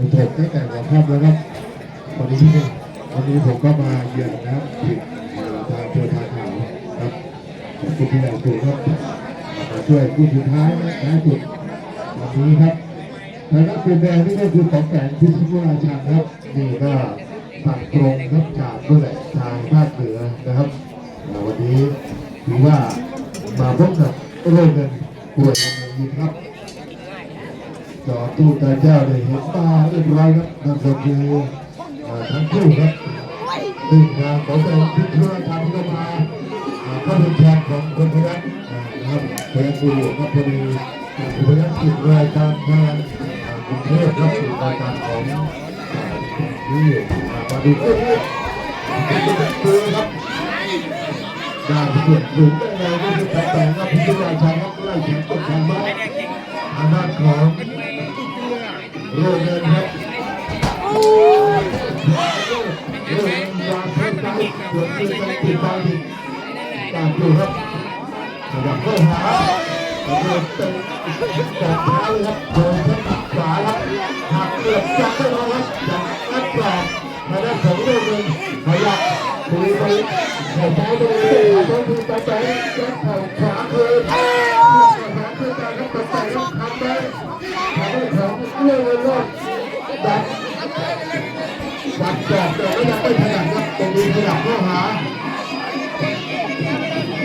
ผมได้แต่หัวข้าแล้วครับวันนี้ที่วันนี้ผมก็มาเยือนนะครับผิดทางเพื่อทางข่าวครับขอบคุณที่ใหญ่สูงครับมาช่วยผู้สุดท้ายและท้ายสุดวันนี้ครับทางนักเป็นแดงนี่ก็คือของแสงพิชิตราชาครับนี่ก็ฝั่งตรงครับจากด้วยแหละทางภาคเหนือนะครับอ่วันนี้ถือว่ามาพบกับโรเงินป่วยทางเมืองยินครับ จอตู้ตาเจ้าได้เห็นตาเรียบร้อยครับนั่นก็คือทั้งคู่ครับหนึ่งงานของแสงพิธีทำเข้ามาอ่าก็เป็นแทนของคนพยัคฆ์อ่านะครับเพชรบุรีครับพอดีอ่าพยัคฆ์ติดรายการงานกรุงเทพครับติดรายการของนี่มาดูเอ้ยเอ้ยดูครับดาวเกิดสูงได้ไงก็คือแต่แต่ครับพิธีราชาครับไล่แข่งกดแข่งมาทางด้านของ โรเงินครับโรเงินวางเพิ่มใจเกิดขึ้นในติดตามอีกตามดูครับขยับเข้าหาแล้วก็เตะกอดเท้าเลยครับโดนทั้งขวาครับหักเกือบจับได้แล้วครับจากนัดกรอบมาได้ของโรเงินขยับตีไปเข่าซ้ายตรงนี้ต้องดูตา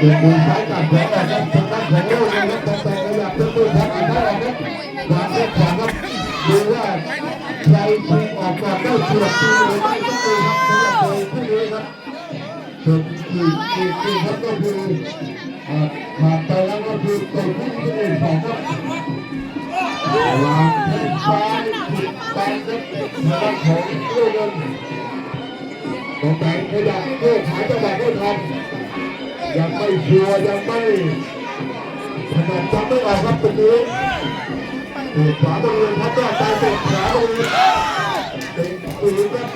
เดินมือซ้ายกัดแขนออกครับทางด้านของโลกนะครับแต่แต่ขยับเดินมือทักอันได้ออกครับวางแข้งขวาครับดูว่าใครชิงออกก่อนได้เฉียบตีหรือไม่ก็ตีครับสำหรับตัวผู้นี้ครับส่วนอีกอีกอีกครับก็คืออ่าผ่านไปแล้วก็คือตัวผู้ที่หนึ่งสองครับวางแข้งซ้ายผิดไปครับทางด้านของลูกเงินตรงแต่ขยับโยกหาจังหวะไม่ทัน ยังไม่ชัวยังไม่ถนัดจำไม่ออกครับตรงนี้ตะขวาบริเวณพับยอดตาเตะขวาบริเวณเตะปืนครับ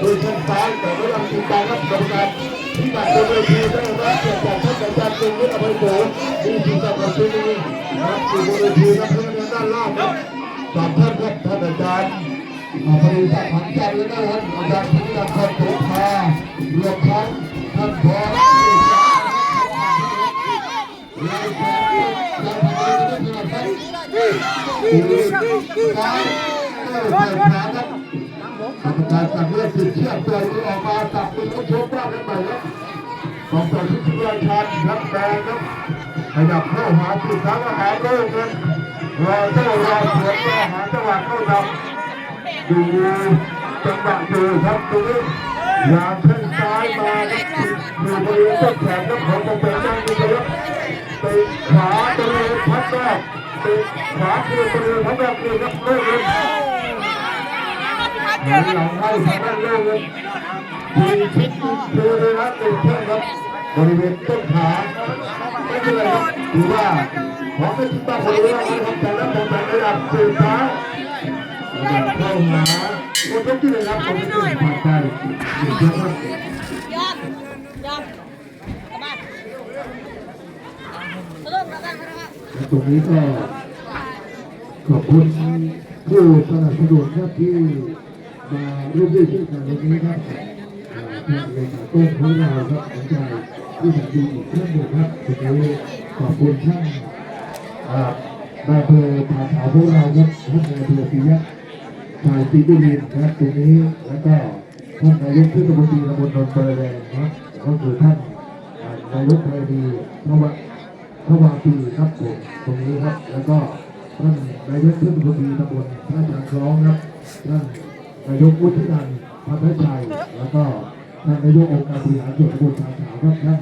โดยชั้นซ้ายแต่ไม่ยังติดตาครับกรรมการที่มาบนเวทีได้รับเกียรติจากท่านอาจารย์ตรงนี้อภัยโสมีสิ่งศักดิ์สิทธิ์นี้ครับอยู่บนเวทีนะครับเพื่อนด้านล่างครับสามท่านครับท่านอาจารย์อาภริศักดิ์ผันใจและนะครับอาจารย์พิจารณาโสภารวมทั้งท่านพอ กรรมการสั่งเลือกสิทธิ์เชื่อมตัวมือออกมาตับมือเขาโชว์บ้ากันใหม่ครับของต่อชุดสุราชาญครับแดงครับขยับเข้าหาสุดท้ายก็หาโล่เงินรอเจ้ารอสวนก็หาจังหวะเข้าดำดูจังหวะดูครับตรงนี้ยางแข้งซ้ายมาครับอยู่บริเวณต้นแขนครับของกองแบงนั่งอยู่ครับ ตะขวาบริเวณพัดแรกเตะขวาคือบริเวณพัดแรกคือครับโล่เงินหลังหลังให้ทางด้านโลกเลยทีชิดคือเลยนะเป็นเพื่อนครับบริเวณต้นขาไม่เป็นไรครับถือว่าของเป็นที่ตั้งบริเวณนี้ครับแต่ละคนแต่ระดับสื่อสาเข้าหาคนทุกที่เลยครับคนที่ผ่าไปอยู่เยอะค ตรงนี้ก็ขอบคุณผู้สนับสนุนครับที่มาร่วมด้วยช่วยกันในนี้ครับทางเลขาต้นของเราครับสนใจที่จะดูอีกเรื่องหนึ่งครับตรงนี้ขอบคุณท่านอ่านายอำเภอผาขาพวกเราครับท่านนายอำเภอปิยะชายศรีบุรีนะครับตรงนี้แล้วก็ท่านนายกเทศมนตรีตำบลนนท์เปรแดงนะครับก็คือท่านนายกไพดีพระวะ พระวาปีครับผมตรงนี้ครับ แล้วก็ท่านนายกเทศมนตรีตำบลท่าจางคล้องครับท่านนายกวุฒินันท์พัฒชัยแล้วก็ท่านนายกองค์การบริหารส่วนตำบลทาขาวครับท่าน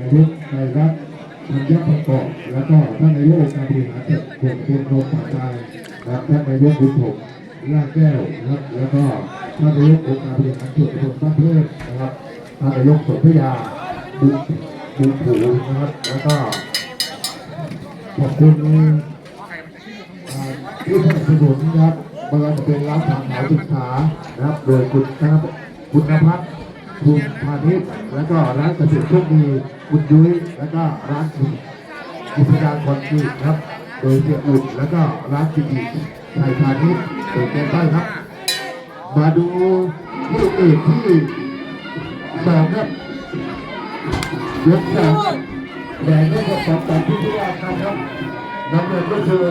นายกนายรัฐธัญญประกอบแล้วก็ท่านนายกองค์การบริหารส่วนตำบลโนนป่าตายนะครับท่านนายกบุญถมล่าแก้วนะครับ แล้วก็ท่านนายกองค์การบริหารส่วนตำบลบ้านเพื่อนนะครับท่านนายกสนธยาบุญบุญผูนะครับแล้วก็ ขอบคุณอ่าผู้สนับสนุนนะครับไม่ว่าจะเป็นร้านทางขายศึกษานะครับ โดยคุณนะครับคุณนภัทรคุณพาณิชย์แล้วก็ร้านเกษตรโชคดีคุณยุ้ยแล้วก็ร้านคุณกิจการคอนกรีตครับ โดยเสียอุ่นแล้วก็ร้านจิตชัยพาณิชย์โดยแกนใต้ครับ มาดูผู้เอกที่สองครับยกสามครับ แดงก็จะสองแต่ที่ที่ว่ากันครับน้ำเงินก็คือ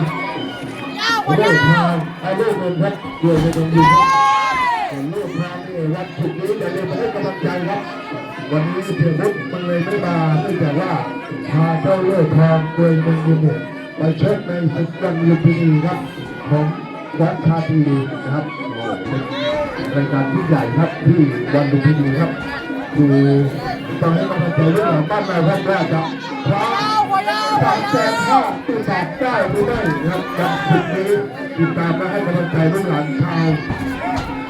ยาวกว่าเลือกยาทางไอ้ลูกเงินครับเกี่ยวในตรงนี้ครับส่วนลูกทางนี่รับถูกนี้จะเรียนมาให้กำลังใจครับ วันนี้เพียงพุทธมันเลยไม่มาเนื่องจากว่าพาเจ้าเลือดทองโดยเมือยูเนตไปเชกในศึกวันลุมพินีครับของวัดชาตีนะครับเป็นรายการที่ใหญ่ครับที่วันลุมพินีครับคือตองให้กำลังใจเรื่องของบ้านเราครับว่าจะคว้ายาวกว่า ยาวกสาว่ามแสยานห้าวตีแสนได้หรือไม่นะครับกับชุดนี้ติดตามและให้กำลังใจลูกหลานชาว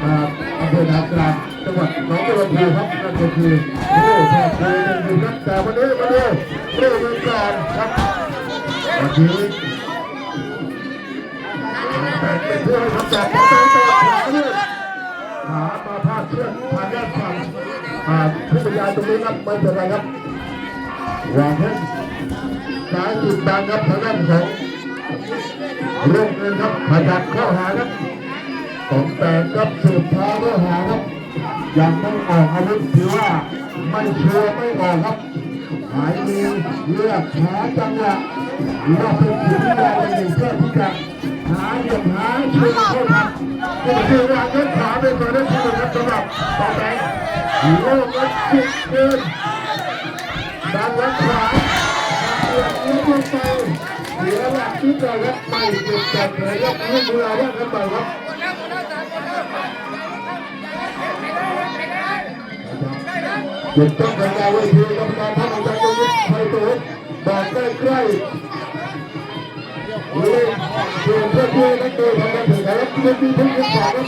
อ่าอำเภอนากลางจังหวัดหนองบัวลำพูครับนั่นก็คือโอ้ทอดเลยยังอยู่ครับแต่วันนี้มาดูเรื่องเงินก่อนครับวันนี้แต่เป็นเพื่อให้คำตอบของตัวเองขวาด้วยขามาพาดเชือกทางด้านฝั่งอ่าผู้บรรยายตรงนี้ครับไม่เป็นไรครับ วางให้สายติดบังครับทางด้านของร่วมเงินครับขยับเข้าหาครับสองแปดครับสืบท้าเข้าหาครับยังไม่ออกอาวุธถือว่าไม่ชัวร์ไม่ออกครับหายมีเลือกหาจังหวะหรือว่าเป็นถึงเวลาในหนึ่งเพื่อที่จะหาเหลี่ยมหาเชิงเข้าทำก็คือวางเงินขาเป็นตัวเล่นที่หนึ่งครับสำหรับสองแปดโลกนั้นจุดเกิน ดันและขวาเปลี่ยนเลี้ยงลงไปเสียหลักที่จะรับไม่เก็บจัดเลยครับให้ดูเราว่ากันไปครับหยุดต้องการการเวทีกรรมการท่านอาจารย์ยศชัยตุบอกใกล้ใกล้เล่นเพื่อเพื่อเพื่อนักเตะทำการแข่งขันเล่นที่ทุกข์ขวาครับ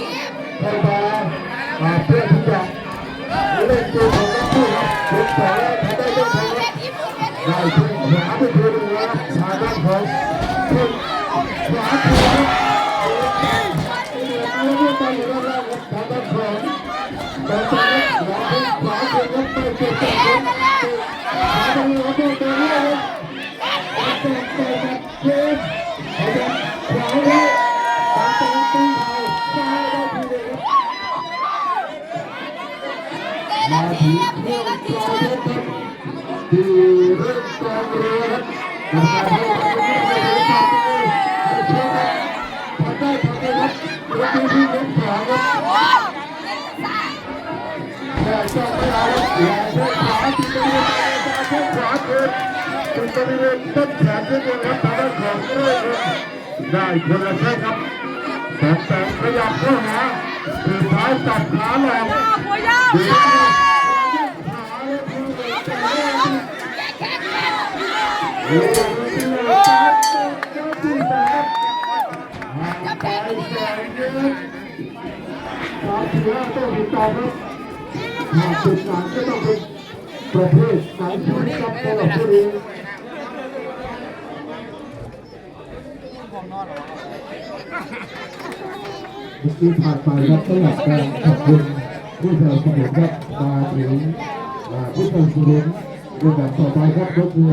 ไทยบาอ่าเพื่อที่จะเล่นเกมของนักสู้ครับยกสองแล้ ได้เพียงขวาไปเพื่องไปอยู่ด้านล่างครับทางด้านพ่อไปครับขวาเพียงขาเพียงครับไม่เกี่ยวกับครับขวาไปเลยครับตัวตัวนี้เลยต่อไปครับเพียงขยับขวาเลยต่อไปตีเท้ายเดียวครับมาถึงเรื่อ ทีเริ่มกองเรือครับกรรมการให้ความร่วมมือในการให้เชื่อครับทำได้ทำได้ครับประตูที่เล่นขวาครับแต่ก็ไม่เอาครับแหวนเส้นขวาที่บริเวณเส้นขวาเกินจนบริเวณต้นแขนนิดนึงครับทางด้านของเรื่อยได้คนละแสงแสงขยับเข้าหาถือท้ายจับขาหลอก ยาวกว่ายาว ดี ยาว มากขาเลยคือเตะ เลยโอ้โหที่เราจะไปแสงเยอะตาเสือต้องติดต่อครับหากเป็นงานก็ต้องเป็นประเภทสายชุดกับตลอดผู้นี้เมื่อกี้ผ่านไปครับสำหรับการขอบคุณผู้สนับสนุนครับมาถึงอ่าผู้สนับสนุนในแบบต่อไปครับก็คือ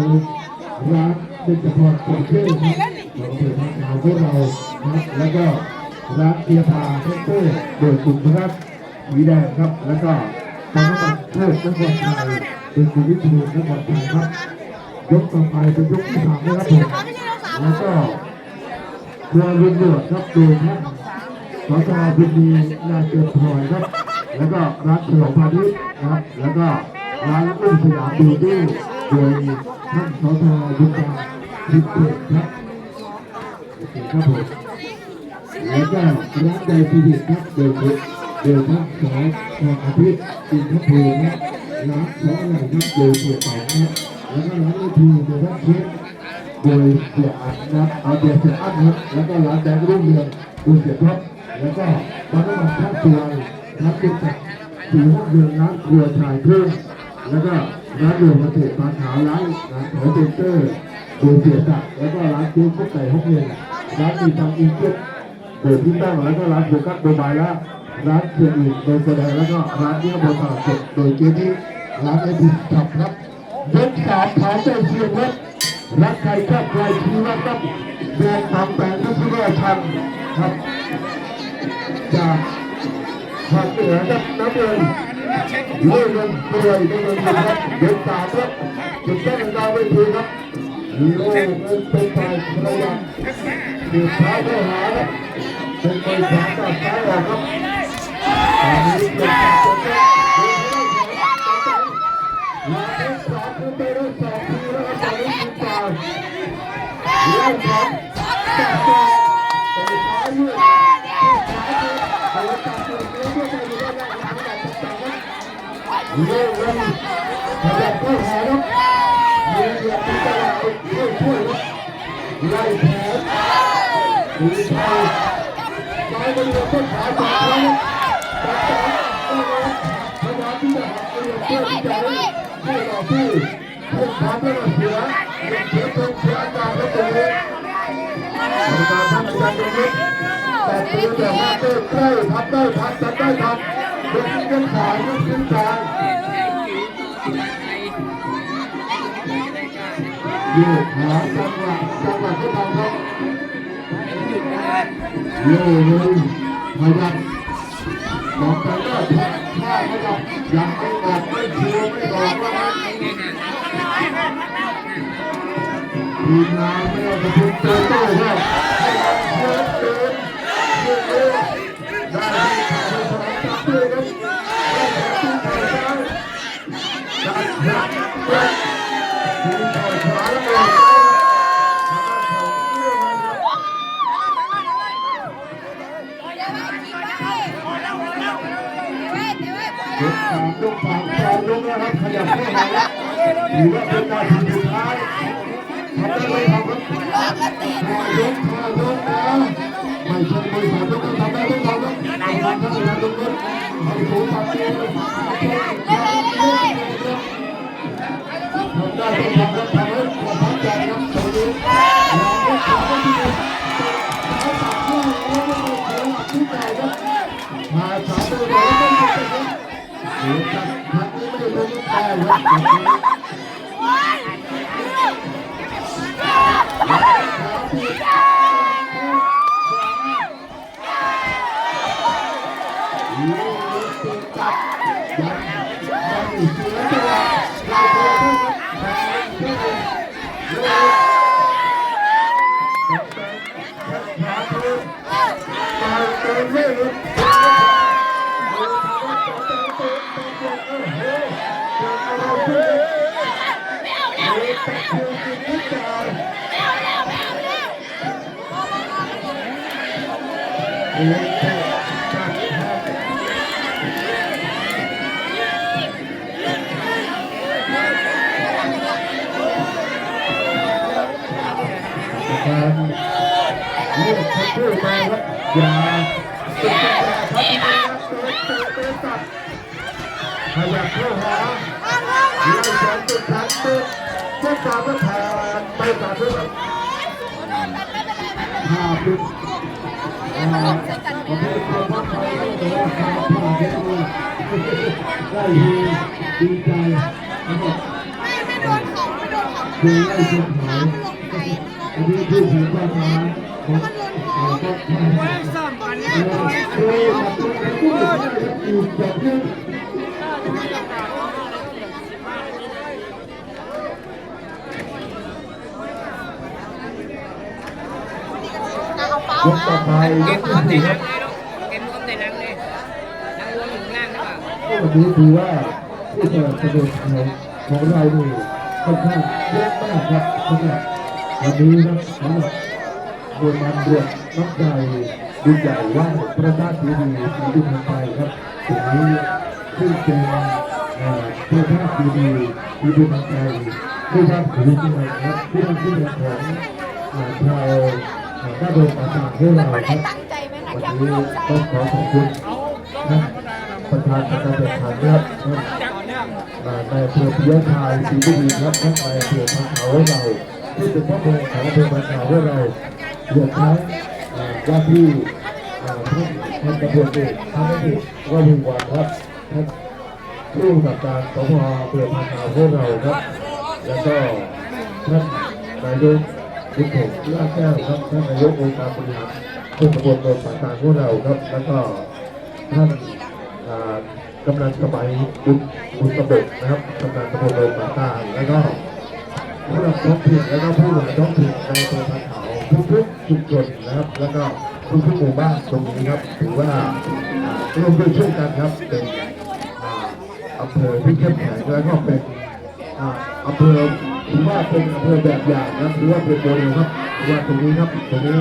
ร้านเป็นเฉพาะคอเฟ่ครับของเพื่อนสาวพวกเรานะครับแล้วก็ร้านเบียพาเซ็นเตอร์โดยกลุ่มนะครับสีแดงครับ แล้วก็ทางน้ำมันโชคนครไทยเป็นคุณวิทูลนครไทยครับยกต่อไปเป็นยกที่สามนะครับผมแล้วก็เรือลุนหลวดครับโดยท่านสจบุญมีนาเกิดพลอยครับ แล้วก็ร้านฉลองพาณิชย์นะครับ แล้วก็ร้านอุ้มสยามดูดูโดย ท่านสจบุญตาทิพย์ครับโอเคครับผมแล้วก็ร้านใดทีเด็ดครับโดยโดยท่านสอทองอาทิตย์อินทภูมิครับร้านของอะไรครับโดยเสียเต่าครับแล้วก็ร้านไอทีโดยท่านเชฟโดยเสียอันนะเอาเดียเสียอันครับแล้วก็ร้านแดงรุ่งเรืองดยเสียท็อปแล้วก็ร้านน้ำมันท่าตัวร้านเป็นจักสี่ห้องเรืองร้านครัวชายเพิ่มแล้วก็ ร้านรวมเกษตรปลาขาวร้านร้านขอเซ็นเตอร์โดยเสียศักแล้วก็ร้านเจ๊ข้าวไก่ห้องเย็นร้านมีทางอินเก็ตโดยที่ตั้งแล้วก็ร้านโฟกัสโมบายและร้านเชียร์อีกโดยแสดงแล้วก็ร้านเนี้ยบนตลาดสดโดยเจนี่ร้านไอทีขับครับยกสามขาวใจเชียงครับรักใครชอบใครชีวิตครับแดงสามแปดทัศนชันครับจากภาคเหนือครับน้ำเงิน เลื่อนเงินเปลือยได้เงินครับเดือนสามครับจุดแรกของดาวเวทีครับฮีโร่เงินเป็นฝ่ายภรรยาเดือดเท้าเข้าหาครับเป็นไปขวาตัดซ้ายออกครับตอนนี้ได้เดือดเข้าหาตัดลาเป็นสองขึ้นไปได้สองทีแล้วครับตอนนี้คุณตาเลี้ยวครับตัดต่อไปซ้ายด้วยซ้ายด้วยไปตัดตัวเลี้ยวด้วยไปอยู่ด้านหลังหลังตัดตัดครับ เลี้ยวเลยขยับเข้หาครับเลี้ยวเหยียบที่ตลาดช่วยช่วยครับไล่แผลดูชัยซ้ายไปเหยียบต้นขาจับแล้วตัดต่อพยายามที่จะหักไปเหยียบเพื่อที่จะให้ให้ต่อสู้เพื่อความเป็นเสือเสือตรงเสือตาก็ตรงนี้กรรมการท่านอาจารย์ดมิตรแต่ตัวแต่ว่าเต้ใกล้ทับได้ทับจับได้ทับ ยกขึ้นขายยกขึ้นกลางยืดขาจังหวะจังหวะที่ทำครับโย่เลยขยับบอกกันว่าถ้าถ้าขยับยังไม่ออกไม่ชื่อไม่บอกว่าทีมงานไม่เอาไปทุบเตะโต้ครับเดินเดินเดินเดินได้ที่ขาไปสนามจับด้วยครับได้ที่ขาซ้ายจับจับจับทีมต่อขวาแล้วเล ยทางด้านของเรื่องนะครับยกสามยกสามสองยกแล้วครับขยับเข้ามาแล้วถือว่าเป็นนาทีสุดท้ายทำได้ไหมครับห้ายกห้ายกแล้วไม่ใช่มวยสามยกก็ทำได้ต้องทำครับทำงานท่านอาจารย์ตรงนั้นทำสูงทำเองทำ ได้ต้องทำครับทำให้ความพักใจครับตรงนี้เราไม่ขอไม่ดีเขาตัดข้อแล้วก็เสียหลักที่ใจครับมาสามตัวเดียวแล้วก็ไม่เป็นครับโอ้จับพันี้ไม่ได้ลงแต่ครับจับ การเรียกทั้งคู่มาครับอย่าติดต่อครับเดินเดินเดินตัดขยับเข้าหาไล่แขนติดขันติดเจ้าตาก็แผ่ไปตัดด้วยภาพลุกอ่าประเภทความพักไปแต่ว่าภาพผ่านไปแล้วไดีใจนะครับไม่ไม่โดนของไม่โดนของดูไล่เลยขายลงไปอันนี้คือผีป้าช้าของของก็ใช่สองพันเออเคยมาตัวไหนพูดได้ครับอีกแบบนึง เอาเป้า ยกต่อไปยกที่สี่ครับเกมรวมในนังเลยนังรวมอยู่ข้างล่างนะป่ะวันนี้ถือว่าผู้สนับสนุนของของเรานี่ค่อนข้างเยอะมากครับสำหรับวันนี้ครับสำหรับมวยมันบวชน้ำใจบุญใหญ่ว่าพระธาตุดีดีสีดุนไทยครับถึงนี้ซึ่งเป็นเอ่อพระธาตุดีดีสีดุนไทยผู้บ้านถือที่ไหนครับผู้บ้าที่ของเอ่อชาว เอ่อบ้านโดนต่างๆของเราครับตั้งใจไหมนะวันแค่นี้ลงใจต้องขอขอบคุณนะประธานกรรมการขันครับท่านนายอำเภอพิยชายศรีบุรีครับท่านนายอำเภอพังเขาเราที่เป็นพ่อเมืองของอำเภอพังเขาของเรารวมทั้งอ่าว่าที่อ่าท่านท่านตำรวจเอกท่านนายว่าวิงวานครับท่านผู้กำกับการสพอำเภอพังเขาของเราครับ แล้วก็ท่านนายก บุญถงลาแก้วครับท่านนายกองค์การบริหารส่วนตำบลโนนป่าตางของเราครับ แล้วก็ท่านกำนันสมัยบุญบุญสมบุกนะครับกำนันตำบลโนนป่าตาลแล้วก็ผู้นำท้องถิ่นแล้วก็ผู้หลักท้องถิ่นในอำเภอพานเขาทุกๆชุมชนนะครับ แล้วก็ทุกๆหมู่บ้านตรงนี้ครับถือว่าร่วมด้วยช่วยกันครับเป็นอำเภอที่เข้มแข็งแล้วก็เป็นอ่าอำเภอ ถือว่าเป็นอำเภอแบบอย่างนะถือว่าเป็นโมเดลครับว่าตรงนี้ครับตรงนี้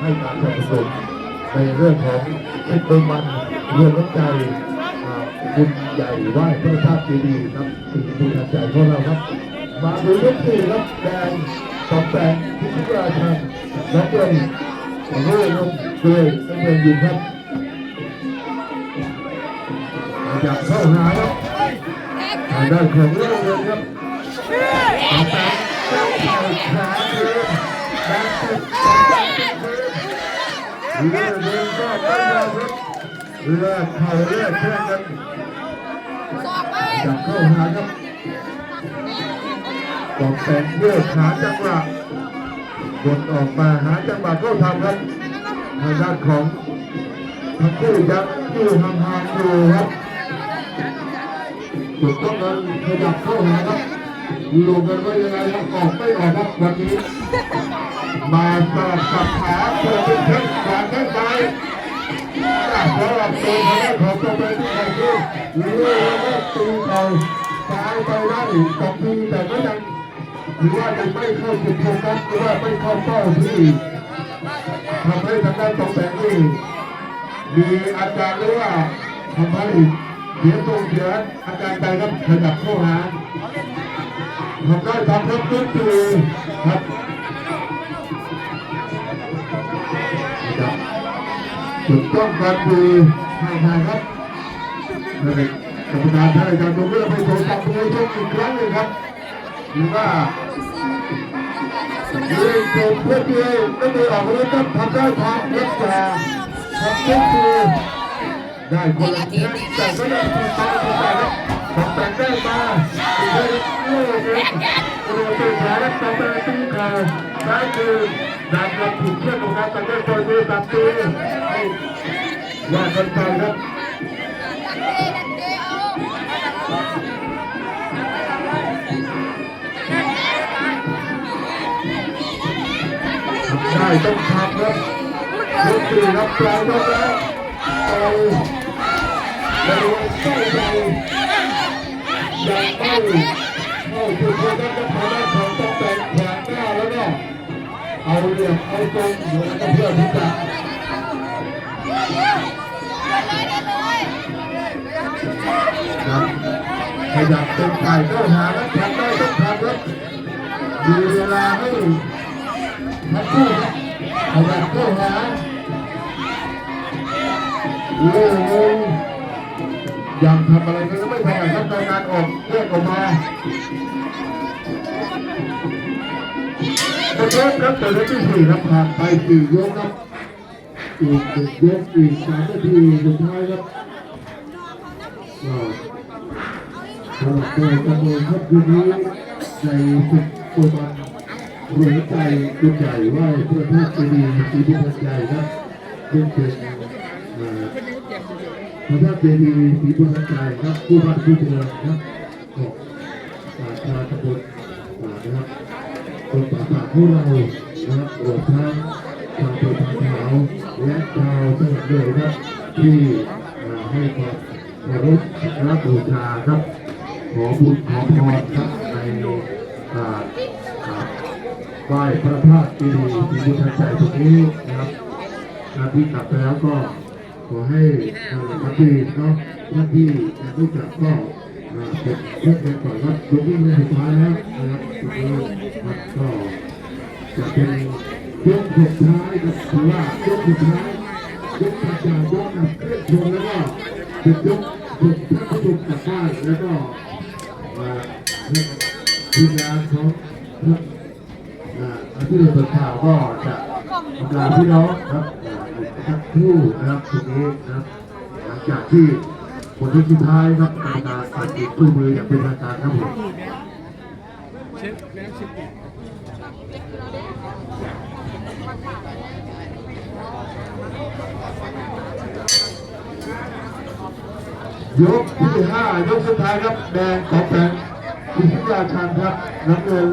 ให้การสนับสนุนในเรื่องของให้เติมมันเรื่องน้ำใจอ่าบุญใหญ่ไหว้พระธาตุเจดีย์ครับสิ่งบุญใหญ่ของเราครับ มาดูยกที่ครับแดงตอบแดงพิชิตราชันนักเรียนของเรื่องน้องด้วยนักเรียนยิงครับอยากเข้าหาครับทางด้านของเรื่อง เลือแดงติดตอบแดงติดมือเลือดเดินก็ไม่ยอมรับเลือดเข่าเลือดเชื่อกันจับเข้าหาครับตอกแต่งเลือดหาจังหวะบนออกมาหาจังหวะเข้าทำครับทางด้านของทั้งคู่ยักษ์อยู่ทำหางอยู่ครับจุดต้องการขยับเข้าหาครับ ลงกันว่ายังไงครับออกไม่ออกครับวันนี้ มาสลับกับขาเพื่อเป็นเช็คขวาแข้งซ้ายสำหรับตัวทางด้านของตัวเป็นที่ไหนที่เลื่อนแล้วก็ตีเข่าซ้ายไปได้สองทีแต่ก็ยังถือว่ายังไม่เข้าจุดโฟกัสหรือว่าไม่เข้าเป้าที่ทำให้ทางด้านตองแสงนี่มีอาการหรือว่าทำให้เสียทรงเสียอาการใจครับขยับเข้าหา ทำได้ทำครับลุกตีครับครับจุดต้องการคือทางไทยครับนั่นเองกรรมการท่านอาจารย์ดวงเลือกให้โทรจับมือชกอีกครั้งหนึ่งครับหรือว่าเรื่องโจมเพื่อเดียวไม่ได้ออกอาวุธครับทำได้ทางรักษาทำได้คือได้คนละทีแต่ก็ยังถูกต้องถูกต้องครับ ของแต่งได้มาถูกได้เลื่อนเลยกระโดดตีขาและต่อไปตีขาซ้ายคือดันกับถูกเชือกของการแต่งได้ปล่อยมือตัดตีให้ว่ากันไปครับได้ต้องทำครับยกสี่ครับปลายยกแล้วต่อยบริเวณใก จยังไม่เข้าจุดโฟกัสกับทางด้ของต้องแต่งแขนหน้าแล้วก็เอาเหลี่ยมเอาตรงแล้วก็เพื่อที่จะครับขยับเป็นไก่เข้าหาแล้วทำได้ต้องทำครับมีเวลาให้ทั้งคู่ขยับเข้าหาโอ้โหยังทำอะไรก็ไม่ถนัดครับในการออกเลือกออกมาประเภทครับแต่ละที่สี่ครับผ่านไปสี่ยกครับอีกหนึ่งยกอีกสามนาทีสุดท้ายครับก็สำหรับตัวจำนวนครับคืนนี้ในศึกโปรตันหัวใจกุญใหญ่ไหวเพื่อพระเจดีย์ศรีบุญใหญ่ครับซึ่งเป็น เอ่อพระธาตุเจดีย์ศรีบุญใหญ่ครับผู้บ้านผู้เมืองครับของป่าชาตะบนป่านะครับคนป่าป่าของเรานะครับรวมทั้งชาวอำเภอพานขาวและชาวจังหวัดเลยครับที่เอ่อให้ความเคารพและบูชาครับ ขอบุญขอพรครับในอ่าอ่าไหว้พระธาตุเจดีย์ศรีบุญทันใจตรงนี้นะครับท่านที่กลับไปแล้วก็ ขอให้ทางพระที่เนาะท่านที่ยังไม่กลับก็เป็นเพื่อนกันก่อนครับยกวิ่งในสุดท้ายแล้วนะครับตรงนี้ครับก็จะเป็นยกสุดท้ายครับถือว่ายกสุดท้ายยกประจานยกนำเครื่องชนแล้วก็เป็นยกสุดท่านผู้ชมกลับบ้านแล้วก็อ่าทีมงานของท่านอ่าที่เราเปิดข่าวก็จะอำลาพี่น้องครับ อ่าอีกสักครู่นะครับตรงนี้นะครับหลังจากที่ผลที่สุดท้ายครับกรรมการตัดสินคู่มืออย่างเป็นทางการครับผมเชฟแม่น้ำเชฟยกที่ห้ายกสุดท้ายครับแดงของแปงคุณพิยาชันครับน้ำเงิน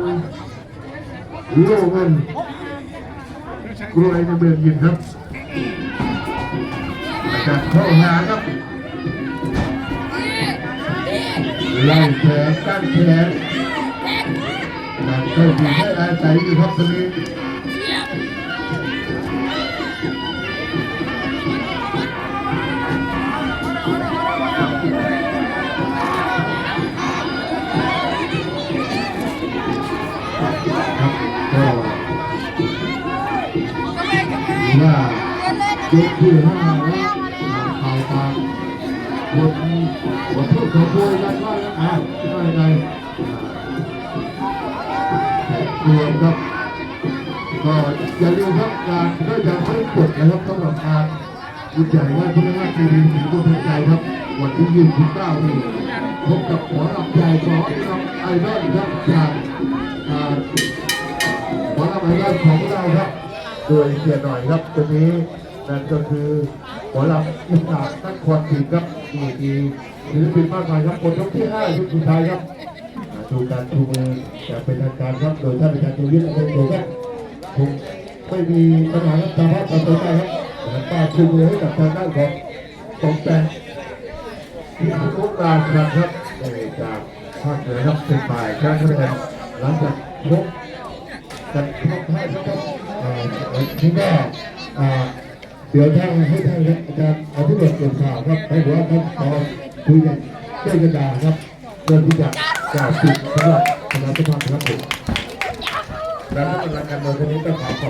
โล่เงินกล้วยในเมืองยินครับ จารย์เข้าหาครับไล่แขนตั้งแขนการเข้าถึงให้อาศัยอยู่ครับตรงนี้ครับก็ถือว่ายกที่ห้าแล้ว บทพูดของโวยกันว่าแล้วอ่าว่ายังไงรวมครับก็อย่าลืมครับการก็จะไม่กดนะครับสำหรับการยิ่งใหญ่ว่าพนักงานทีวีสีบุญใจครับ วันที่ยี่สิบเก้านี่พบกับหมอลำใหญ่ของลำไอดอลครับจากอ่าหมอลำไอดอลของเราครับโดยเสียหน่อยครับตรงนี้ นั่นก็คือหมอลำอีสานนักความผิดครับมีมีศิลปินมากมายครับคนยกที่ห้ายุคสุดท้ายครับดูการชูมืออย่างเป็นทางการครับโดยท่านอาจารย์ชูวิทย์อภัยโสครับคงไม่มีปัญหาครับตามว่าตามตัวได้ครับแล้วก็ชูมือให้กับทางด้านของสองแปดที่ทุกการครับเอ่อจากภาคเหนือครับเป็นฝ่ายชนะคะแนนหลังจากชกกันทำให้ครับที่แม่ เดี๋ยวท่านให้ท่านอาจารย์เอาที่เกิดเกี่ยวข่าวครับให้หัวครับขอคุยกันเจ้ากระดาครับเพื่อที่จะกล่าวสิทธิ์สำหรับคณะทุกท่านครับผมและท่านประธานการเมืองวันนี้ต้องขอขอบ